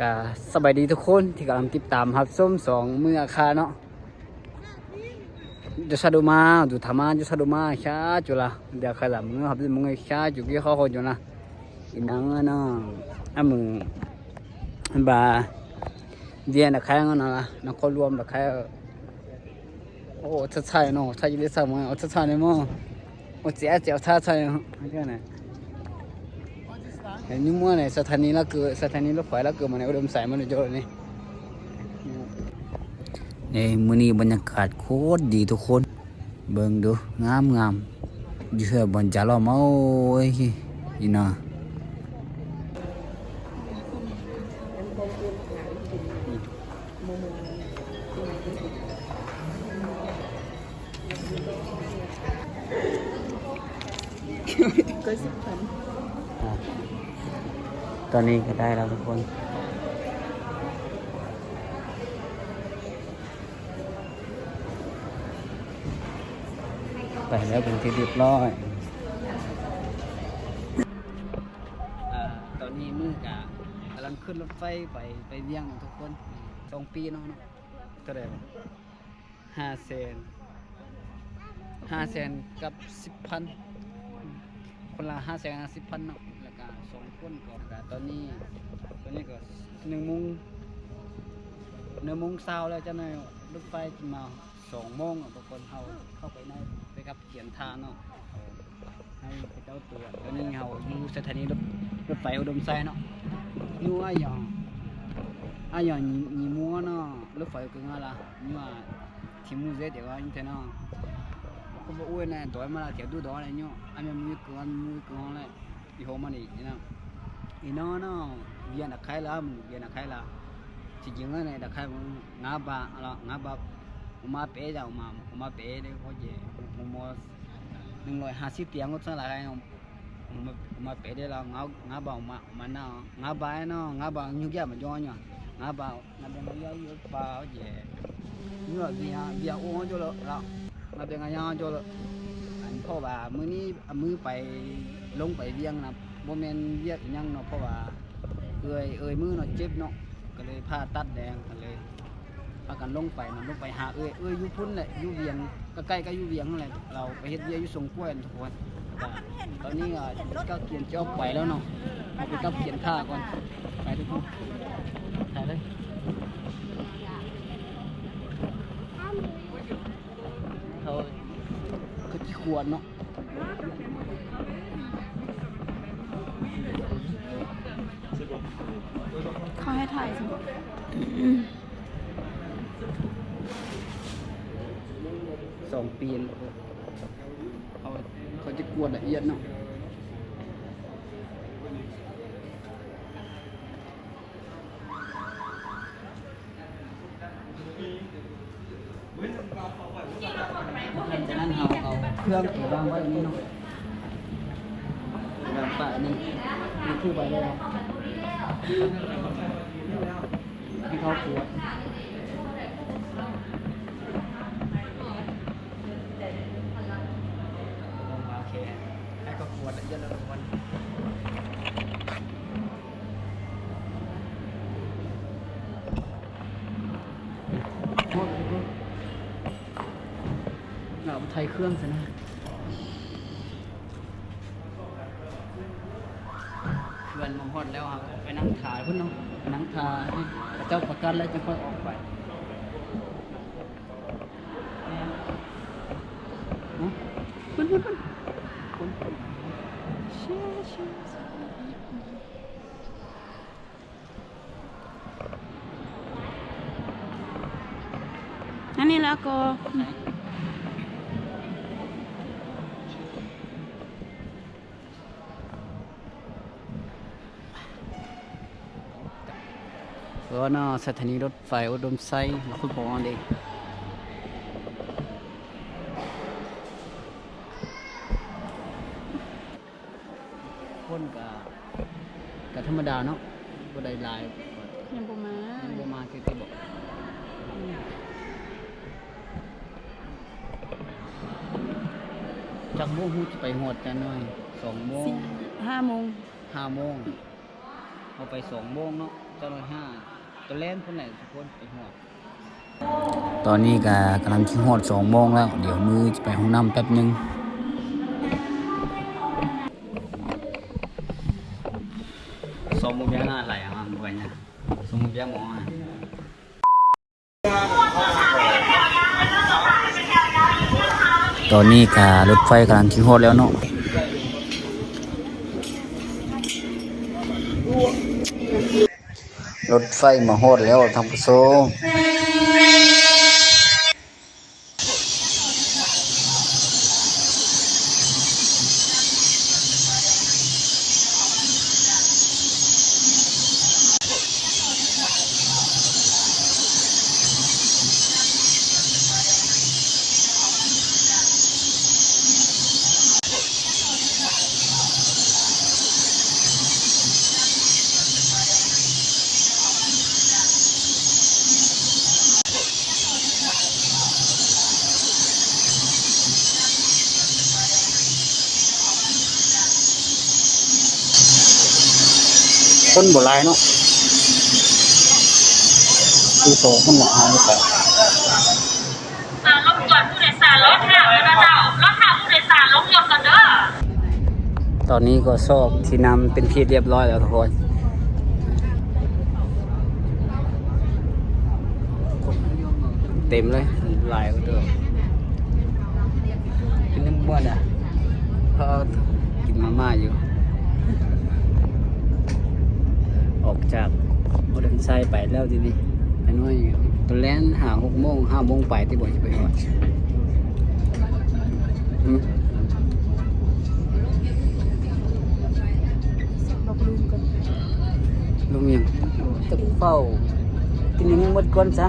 กาสบายดีทุกคนที่กำลังติดตามครับส้มสองมืออาคาเนาะจะสะดุมาดูธรรมาจะสะดุมาช้าจุละเดี๋ยวใครหลับมือครับมึงไอ้าจุกี้เขาคนอยู่นะอีนังเนาะอะมึงบาเดียนะไคร้เนาะนะนักเขารวมตะไครโอ้ทัดใช่เนาะถ้าจะได้สมัยเอาทัดใช่เนี่ยมั้งโอ้เจ๊เจ๊ทัดใช่เนาะอะไรกั นเนี่ยเห็นนี่มั่วเนี่ยสถานีละเกิดสถานีรถไฟละเกิดมาในอุดมสายมันเยอะนี่นี่มื้อนี้บรรยากาศโคตรดีทุกคน เบิ่งดูงามงามอยู่อบนจาลอมโอ้ยอีน่ะอะ ตอนนี้ก็ได้แล้วทุกคนไปแล้วเป็นที่เรียบร้อยอ่าตอนนี้มือกะกำลังขึ้นรถไฟไปไปเวียงนะทุกคนสองปีเนาะเนาะเท่าไหร่วะห้าแสนห้าแสนกับสิบพันคนละห้าแสนสิบพันเนาะ คนก่อนตอนนี้ตอนนี้ก็หนึ่งโมงหนึ่งโมงเช้าแล้วจะนายรถไฟมาสองโมงบางคนเขาเข้าไปในไปกับเขียนทานเนาะให้ไปเจ้าตัวตอนนี้เขาอยู่สถานีรถรถไฟอุดมแซ่เนาะอยู่อะอย่างอะอย่างยี่มัวเนาะรถไฟกึ่งอะไรนี่ว่าทีมูเซ่เดี๋ยวยินเทนเนาะก็บอกว่าเนี่ยตัวมันละเที่ยวดูดอเลยเนาะอันนี้มือก่อนมือก่อนเลย以后嘛，你你呢？inona bian khai la mu bian khai la chỉ chứng là này đã khai mu ngã ba là ngã ba mà bé giàu mà mà bé đấy có gì mà nhưng rồi hai xíu tiếng cũng sao lại không mà mà bé đấy là ngã ngã ba mà mà nó ngã ba nó ngã ba như kia mà cho nhở ngã ba ngã ba nó giao như ba có gì như là gì à gì à uống cho rồi là ngã ba ngã nhau cho rồi anh thọ bà mới ní mới phải lông phải viêng là นี้เอามือไปลงไปเวียงนะบ่แม่นเวียกอิหยังเนาะเพราะว่าเอ้ยเอ้ยมือเนาะเจ็บเนาะก็เลยผ่าตัดแดงก็เลยพากันลงไปนะลงไปหาเอ้ยเอ้ยอยู่พุ่นแหละอยู่เวียงก็ใกล้ก็อยู่เวียงนั่นแหละเราไปเฮ็ดเวียกอยู่สงกล้วยนั่นทุกคนตอนนี้ก็เกียนจะออกไปแล้วเนาะเอาไปกับเกียนท่าก่อนไปทุกคนถ่ายเลยเขาขาที่ควรเนาะ เขาให้ถ่ายสิสองปีแล้วเขาเขาจะกวดละเอียดเนาะหลังจากนั้นเราเอาเครื่องตัววางไว้อย่างนี้เนาะวางปะนี่นี่คู่ไปเลยเนาะให้ เขากวดโอเคให้ก็ปวดละเอียดแล้วทุกคนเราไทยเครื่องซะนะเพื่อนมาฮอดแล้วครับ ไปนั่งถ่ายพุ่นเนาะ ไปนั่งถ่าให้เจ้าประกันแล้วจะค่อยออกไปคุณคุณคุณคุณคุณอันนี้แล้วก็ น่าสถานีรถไฟอุดมไซแล้วคุณบอกว่าเด็กคนกับกับธรรมดาเนาะบ่ได้หลายยังบ่มายังบ่มาคือที่บอกจากโมงฮู้จะไปหอดกันหน่อยสองโมงสี่ห้าโมงห้าโมงเอาไปสองโมงเนาะเจ้าหน่อยห้า ตัวเล่นคนไหนทุกคนไปหัวตอนนี้ก็กำลังคิดฮอดสองโมงแล้ว เดี๋ยวมือจะไปห้องน้ำแป๊บหนึงสองโมงยังหน้าไหลอะมันไปเนี่ยสองโมงยังหมออะตอนนี้ก็รถไฟกำลังคิดฮอดแล้วเนาะ รถไฟมาฮอดแล้วทางผู้ชม คนโบราณเนาะคือโตคนหลายแต่อ่ารบกวนผู้โดยสารรถค่ะนะเจ้ารถค่ะผู้โดยสารลงยกกันเด้อตอนนี้ก็สอบที่นำเป็นที่เรียบร้อยแล้วทุกคนเต็มเลยหลายก็เดิมกินน้ำบ้วนอะเพราะกินมาม่าอยู่ ออกจาก บริษัทไปแล้วทีนี้ไปน้อยตอนแรกหาหกโมงห้าโมงไปที่บอกจะไปก่อนลุงยังตึกเฝ้ากินยังหมดก่อนซะ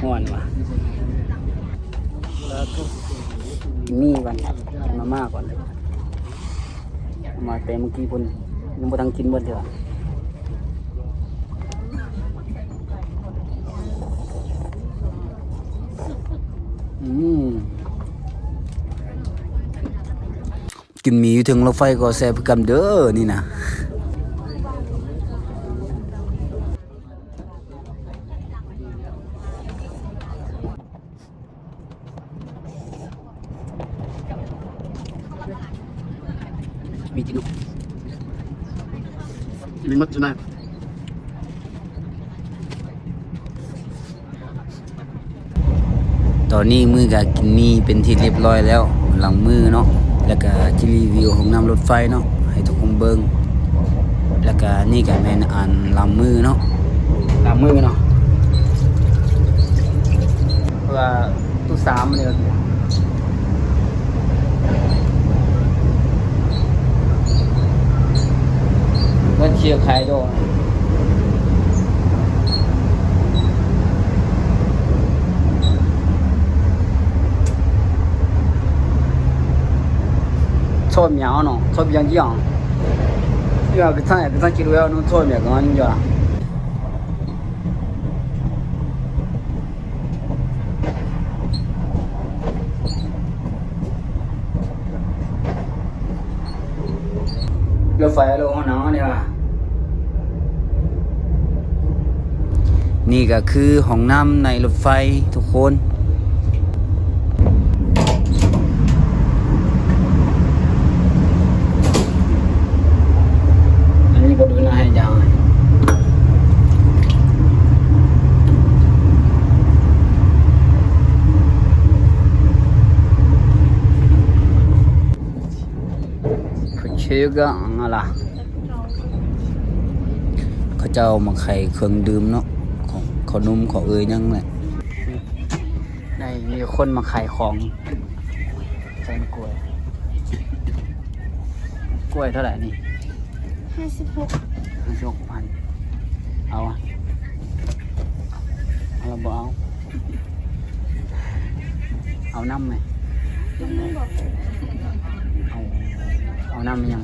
ห่อนว่ะแล้ว กินนี่ก่อนกินมาม่าก่อนเลยมาแต่เมื่อกี้พุ่นยังบ่ทังกินหมดเถอะอืมกินมีอยู่ถึงรถไฟก็แซ่บกันเด้อนี่นะ มีกินมีมัดจะไหนตอนนี้มือก็กินหมีเป็นที่เรียบร้อยแล้ว หลังมือเนาะแล้วก็จะรีวิวห้องน้ำรถไฟเนาะให้ทุกคนเบิ่งแล้วก็นี่ก็แม่นอันหลังมือเนาะล้างมือเนาะเพื่อตู้สามเลยเงินเชีย ร์ใครโดนชอบเหมียวเนาะชอบยังยังเดี๋ยวก็ท่านก็ท่านคิดว่าน้องชอบเหมียวกันยังยัง รถไฟลงห้องน้ำเนี่ยว่ะ นี่ก็คือห้องน้ำในรถไฟทุกคน อันนี้บดูนะให้ยาวผู้เชื่อก็อะไรเขาเจ้ามาไข่เครื่องดื่มเนาะ ของขนมของเอ่ยยังแหละได้มีคนมาขายของใส่กล้วย กล้วยเท่าไหร่นี่ห้าสิบหกห้าสิบหกพันเอาอะเอาเราบอกเอา เอาน้ำไหมเอาเอาน้ำยัง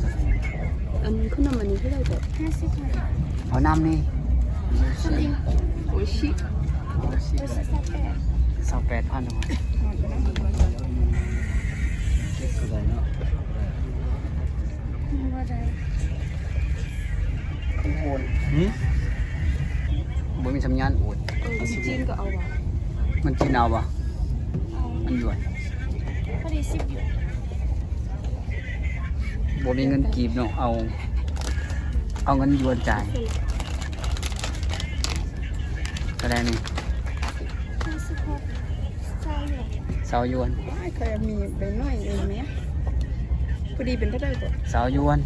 อันขึ้นมาอันนี้เท่าไหร่แบบห้าสิบหกเอาน้ำนี่จริง โอชิสองแปดพันหน่อยหืมบ่มีสัญญาณโอดเออจีนก็เอาวะมันจีนเอาวะมันด้วนพอดีสิบหยวนบ่มีเงินกีบเนาะเอา เอาเงินยวนจ่าย ก็ได้นี่ห้าสิบหกเจ้าอยู่สาวยวนไม่เคยมีใบน้อยเองไหมพอดีเป็นเท่าไหร่ตัวสาวยวน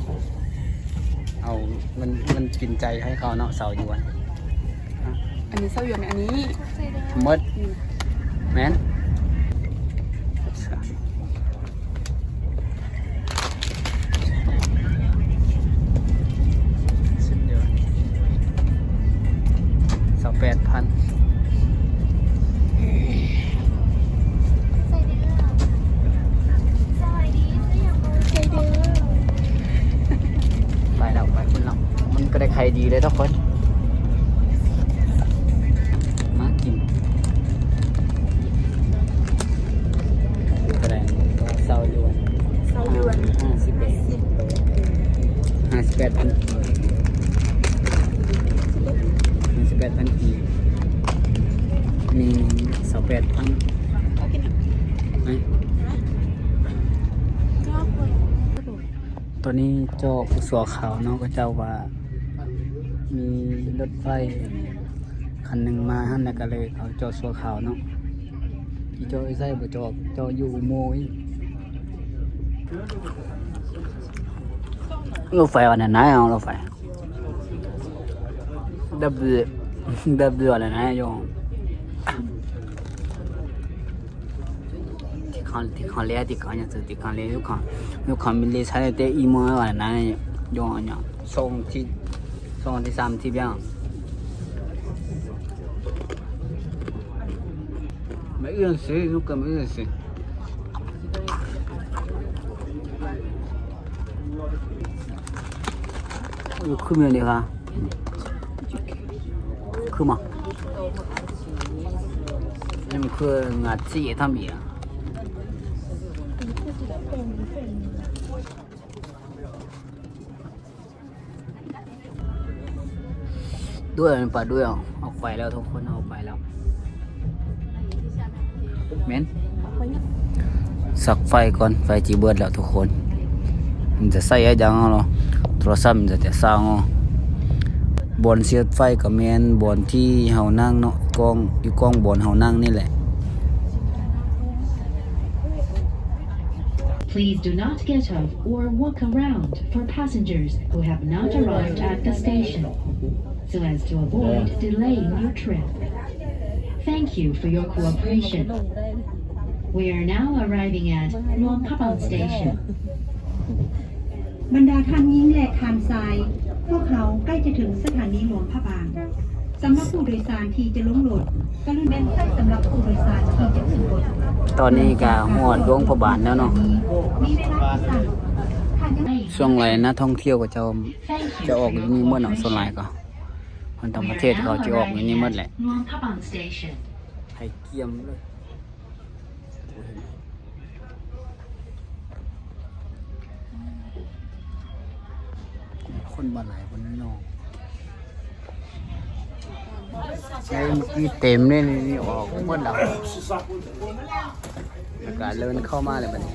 เอา มัน มันกินใจให้เขาเนาะสาวยวน อันนี้เสาวยวน อันนี้มดแม่น เลยทุกคนมากินก็ได้เศร้าอยู่วันเศร้าอยู่อันห้าสิบเอ็ดสิบห้าสิบแปดพันห้าสิบแปดพันกีมีสาวแปดพันเอากินอะไหมชอบเลยตัวนี้เจ้าผู้สัวขาวเนาะก็เจ้าว่ามี รถไฟ คันหนึ่งมาหันแล้วก็เลยเขาจอสัวขาวเนาะที่เจ้าไอ้ไส้บ่จอกเจ้าอยู่โมยรถไฟวันไหนเอารถไฟดับเบิลดับเบิลอะไรนะโยงที่เขาที่เขาเลี้ยที่ขาเนี่ยคือที่เขาเลี้ยทุกคนทุกคนมีเลสอะไรแต่อีโมวันไหนโยงเนี่ยส่งที่ ส่งที่สามที่เบี้ยไม่เอื้อนสิลูกก็ไม่เอื้อนสิอยู่ขึ้นมาเลยค่ะขึ้นมานี่มันคืองาจีทำอีก ด้วยมันปลาด้วยเหรออกไปแล้วทุกคนเอาไปแล้วเมนสักไฟก่อนไฟจีเบิดแล้วทุกคน มันจะใส่อะไรจังเอาเนาะโทรศัพท์มันจะแต่สร้างเอาบอนเสียบไฟกับแมนบอนที่เฮานั่งเนาะกล้องอยู่กล้องบอนเฮานั่งนี่แหละ Please do not get off or walk around for passengers who have not arrived at the station, so as to avoid delaying your trip. Thank you for your cooperation. We are now arriving at Luang Prabang Station. บรรดาท่านยิ่งและทานทราย พวกเขาใกล้จะถึงสถานีหลวงพระบางสำหรับผู้โดยสารที่จะลงรถกรุณาใช้สำหรับผู้โดยสารที่จะขึ้นรถตอนนี้ก็หอดหลวงพระบาทแล้วเนาะมีเวลาที่สั่งท่านยังช่วงไรนักท่องเที่ยวก็จะ Thank จะ you ออก for อยู่ your นี่หมดเนาะส่วนไร cooperation. ก็ คนต่าง We ประเท are ศเขา now จะออกอยู่ arriving นี่หมดแหละ at Luang Prabang Station. ไข่เกียมเลยคนบ้านไหนคนนี้น้องใช่เมื่อกี้เต็มเลยนี่นี่ออกหมดแล้วอากาศเริ่มเข้ามาเลยบัดนี้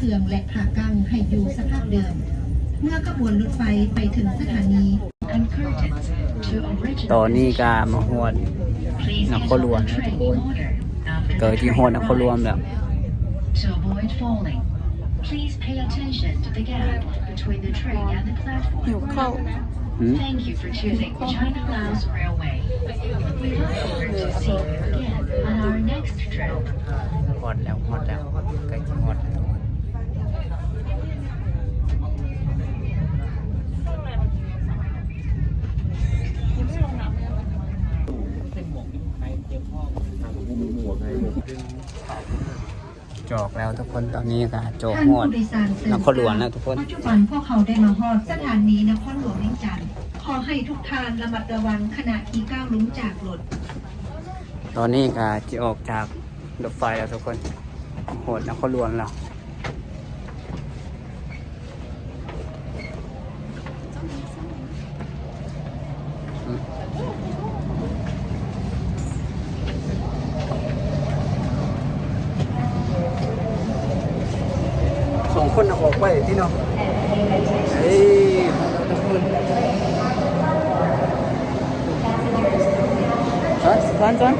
ผักวางเครื่องและผากังให้อยู่สภาพเดิม เมื่อขบวนรถไฟไปถึงสถานี and curtains to original ตอนนี้ก็มาฮอด Please นครหลวง enter นะ the ทุก train คน in order. After เกิดที่ฮอดนครหลวงแล้ว To avoid falling, please pay attention to the gap between the train and the หิว platform. ข้าวหืม Thank you for choosing China Laos Railway. We look forward to seeing you again on our next trip. ฮอดแล้วฮอดแล้วใกล้จะฮอดแล้ว จอกแล้วทุกคนตอนนี้ก็จอกท่านฮอดผู้โดยสารเสริมนครหลวงแล้วทุกคนปัจจุบันพวกเขาได้มาฮอดสถานีนครหลวงเวียงจันทน์ขอให้ทุกท่านระมัดระวังขณะที่ก้าวลงจากรถตอนนี้ก็จะออกจากรถไฟแล้วทุกคนโหดนครหลวงแล้วอืมส องคนน่ะออกไปที่เนาะเฮ้ยทุกคนฮะร้านจ้อน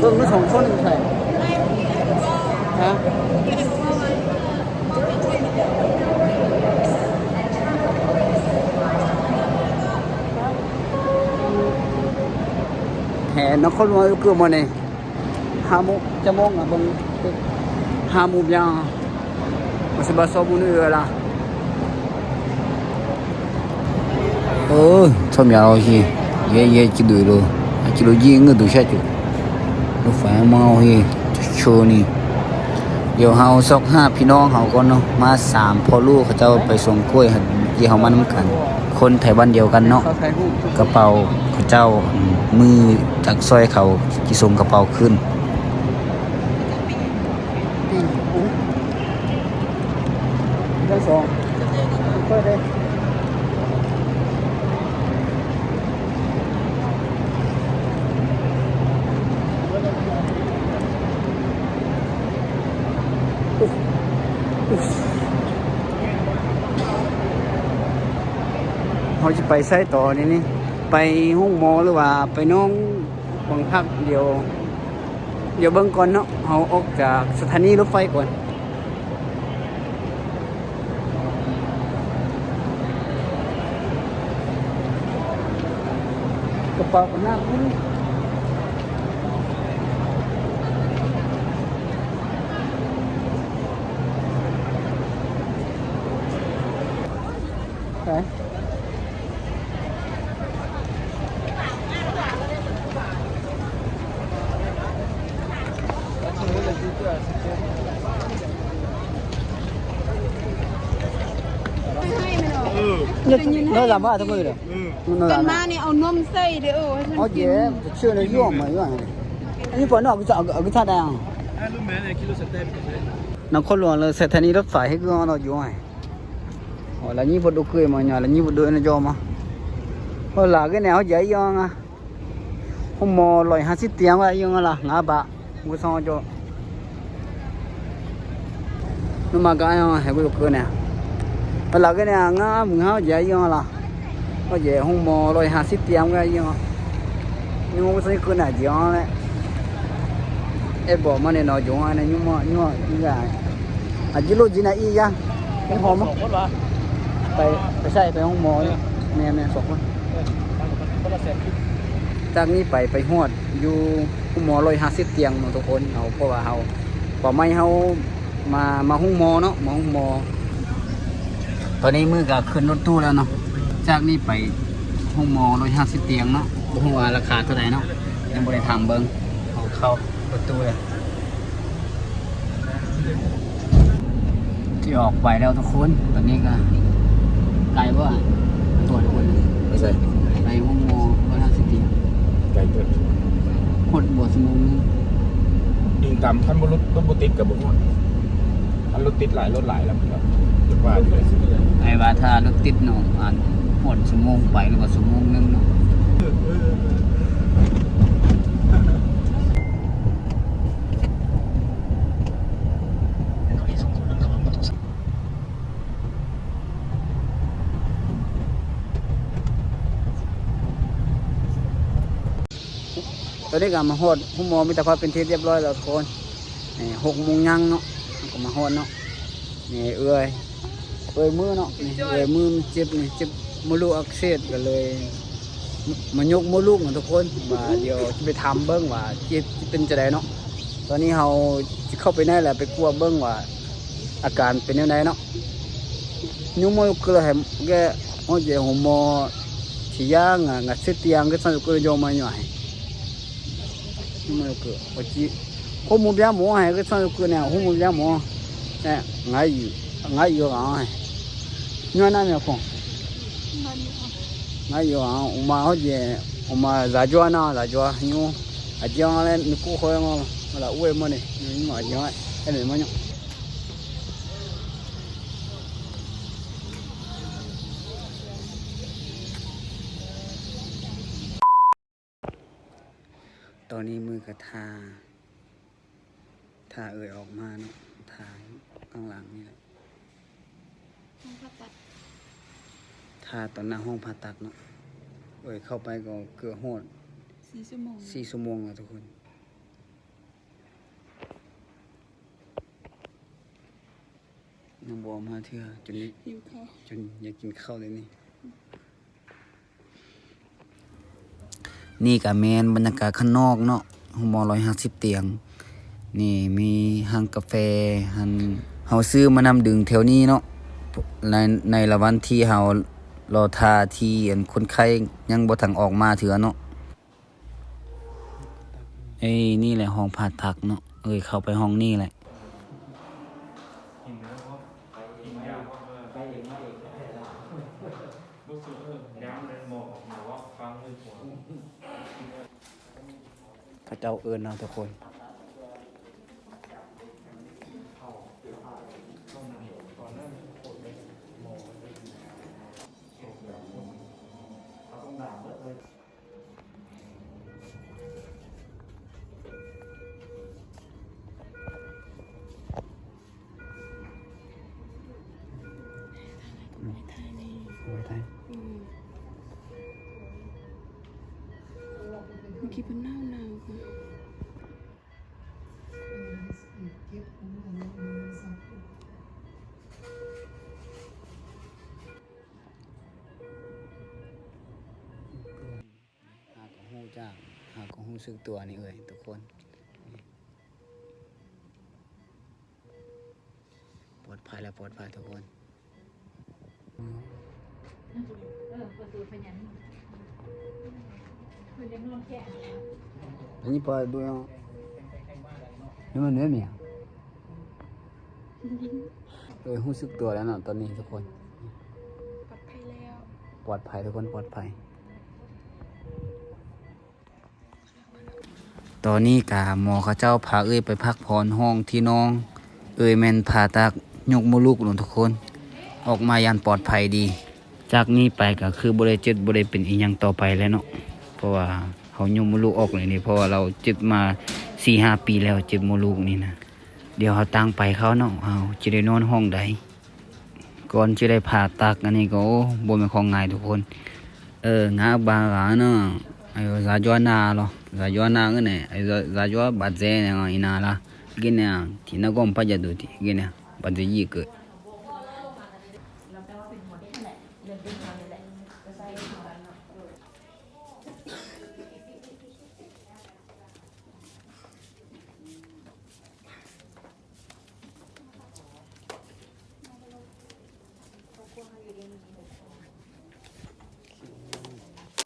เบิ่งมันสองคนใช่ฮะ แห่นครหลวงเกือบหมาเนี่ยห้ามงจะโมงอะเบิ่งห้ามงยังมันสิบาสอบุนเอือละเออชอบยาวสิเย่เย่จิดูโลจิโลยิงก็ดูใช่จุรถไฟเมาเฮโชว์นี่เดี๋ยวเฮาซอกห้าพี่น้องเฮาก่อนเนาะมาสามพ่อลูกเขาเจ้าไปส่งกล้วยหั่นที่เฮามานํกัน คนไทยบ้านเดียวกันเนาะกระเป๋าเขาเจ้ามือ จากซอยเขาที่ส่งกระเป๋าขึ้นได้สองก็ได้เขาจะไปไส้ต่อนี่นี่ ไปห้องหมอหรือว่า ไปน้อง บังพักเดี๋ยว เดี๋ยวเบิ้งก่อนเนาะเขาออกจากสถานีรถไฟก่อนกระเป๋ากับหน้าคุ nó làm ba thôi rồi nó ตอน làm มานี่เอานมใส่เด้อเออให้มัน ở กิน dễ chưa nó vô mà vô này anh vẫn ở cái ở cái thằng này à nó có luôn là sẽ thành đi rất phải hết nó nó vô này hoặc là như vật đồ cười mà nhà là như vật đồ nó vô mà hoặc là cái nào dễ vô à hôm mò loại hai xít tiếng vậy nhưng là ngã bạ mua xong cho nhưng mà cái này hay vật đồ cười nè hoặc là cái này ngã mừng hao dễ vô là có dễ hôm mò loại hai xít tiếng vậy nhưng mà nhưng mà cái cười này gì đấy em bỏ mà này nó giống ai này nhưng mà nhưng mà như là à chỉ lô gì này y ra cái hòm á phải phải ใส่ไปห้องหมอเนี่ยแม่แม่สองคนจากนี้ไปไปฮอดอยู่ห้องหมอร้อยห้าสิบเตียงเนาะทุกคนเอาเพราะว่าเฮาป่อไม่เฮามามาห้องหมอเนาะมาห้องหมอ ตอนนี้มือก็ขึ้นรถตู้แล้วเนาะ จากนี้ไปห้องหมอร้อยห้าสิบเตียงเนาะบ่ฮู้ว่าราคาเท่าไหร่เนาะ ยังบ่ได้ถามเบิ่งเอาเข้ารถตู้เลยที่ออกไปแล้วทุกคน ตอนนี้ก็ไกลว่าตัวทุกคนไม่ใช่ไปห้องโมร้อยห้าสิบปีไก่เกิดหดบวชสมงนึงยิงตามท่านบรถรถบุติดกับบุกมันรถติดหลายรถหลายแล้วครับ ว่าอยู่เลยไอ้ว่าถ้ารถติดเนาะอ่านหดชั่วโมงไปหรือว่าชั่วโมงนึงเนาะตอนนี้ก็มาฮอดผู้หมอมิตรภาพเป็นที่เรียบร้อยแล้วทุกคนนี่หกโมงยังเนาะก็มาฮอดเนาะนี่เอื้อย เอ้ยมือเนาะนี่เอ้ยมือมันเจ็บนี่เจ็บมดลูกอักเสบก็เลยมมายกมดลูกเนาะทุกคนว่าเดี๋ยวจะไปทำเบิ้งว่าเจ็บเป็นจะไดเนาะตอนนี้เราจะเข้าไปในแหละไปกลัวเบิ้งว่า อาการเป็นยังไงเนาะนิ้วมือก็เลยให้แกโอ้ยหัวหมอที่ย่างอะงัดเสียเตียงก็สั่นก็เลยโยมมาหน่อยนิ้วมือก็โอ้ยหัวหมูยาหมูให้ก็สั่นก็เนี่ยหัวหมูยาหมูเนี่ยง่ายอยู่ง่ายอยู่อะ nhớ năm nhà phòng ngay giờ ông mà họ về ông mà giả cho nó giả cho nhưng à cho lên nó cũng khơi mà mà là uê mà này nhưng mà cho ấy cái này mà nhá ตอนนี้มือกระทาทาเอ่ยออกมาเนาะทาข้างหลังนี่แหละ ถ้าตอนหน้าห้องผ่าตัดเนาะเอ้ยเข้าไปก็เกือบโหดสี่ชั่วโมงสี่ชั่วโมงอะทุกคน น้องบอมาเถื่อจนนี้หิวข้าวจนอยากกินข้าวเลยนี่ นี่กับแมนบรรยากาศข้างนอกเนาะห้องหมอร้อยห้าสิบเตียง นี่มีห้างกาแฟหันเฮาซื้อมานำดึงแถวนี้เนาะในในละวันที่เฮา รอทาที่อันคนไข้ยังบ่ทังออกมาเถือเนาะเอ้ยนี่แหละห้องผ่าตัดเนาะเอ้ยเข้าไปห้องนี่แหละพระเจ้าเอิญเราทุกคนาก็หู้จ้างหาก็หู้สึกตัวนี่เอ่ยทุกคนปลอดภัยแล้วปลอดภัยทุกคนเอันนี้ปลาดูยังนี่มันเนื้อเมียเออรู้สึกตัวแล้วเนาะตอนนี้ทุกคน ปลอดภัยแล้ว ปลอดภัยทุกคนปลอดภัย ตอนนี้กาหมอเขาเจ้าพาเอ้ยไปพักผ่อนห้องที่น้อง เอ้ยแมนผ่าตัดยกมลูกหนุนทุกคน ออกมายันปลอดภัยดี จากนี้ไปก็คือบริจิตบริเป็นอีกอย่างต่อไปแล้วเนาะเพราะว่าเขายกมลูกออกเลยนี่เพราะว่าเราจ็บมาสี่ห้าปีแล้วจ็บมลูกนี่นะเดี๋ยวเขาตั้งไปเขาเนาะเอาจะได้นอนห้องใดก่อนจะได้ผ่าตัดอันนี้ก็โอ้บ่เป็นของง่ายทุกคน ờ ngã ba gã nó ayo, za jo na lo. Za jo na nge ne. Ayo za jo ba ze ne ina la. Gine ti na gom pa ja du ti. Gine ba de yi ke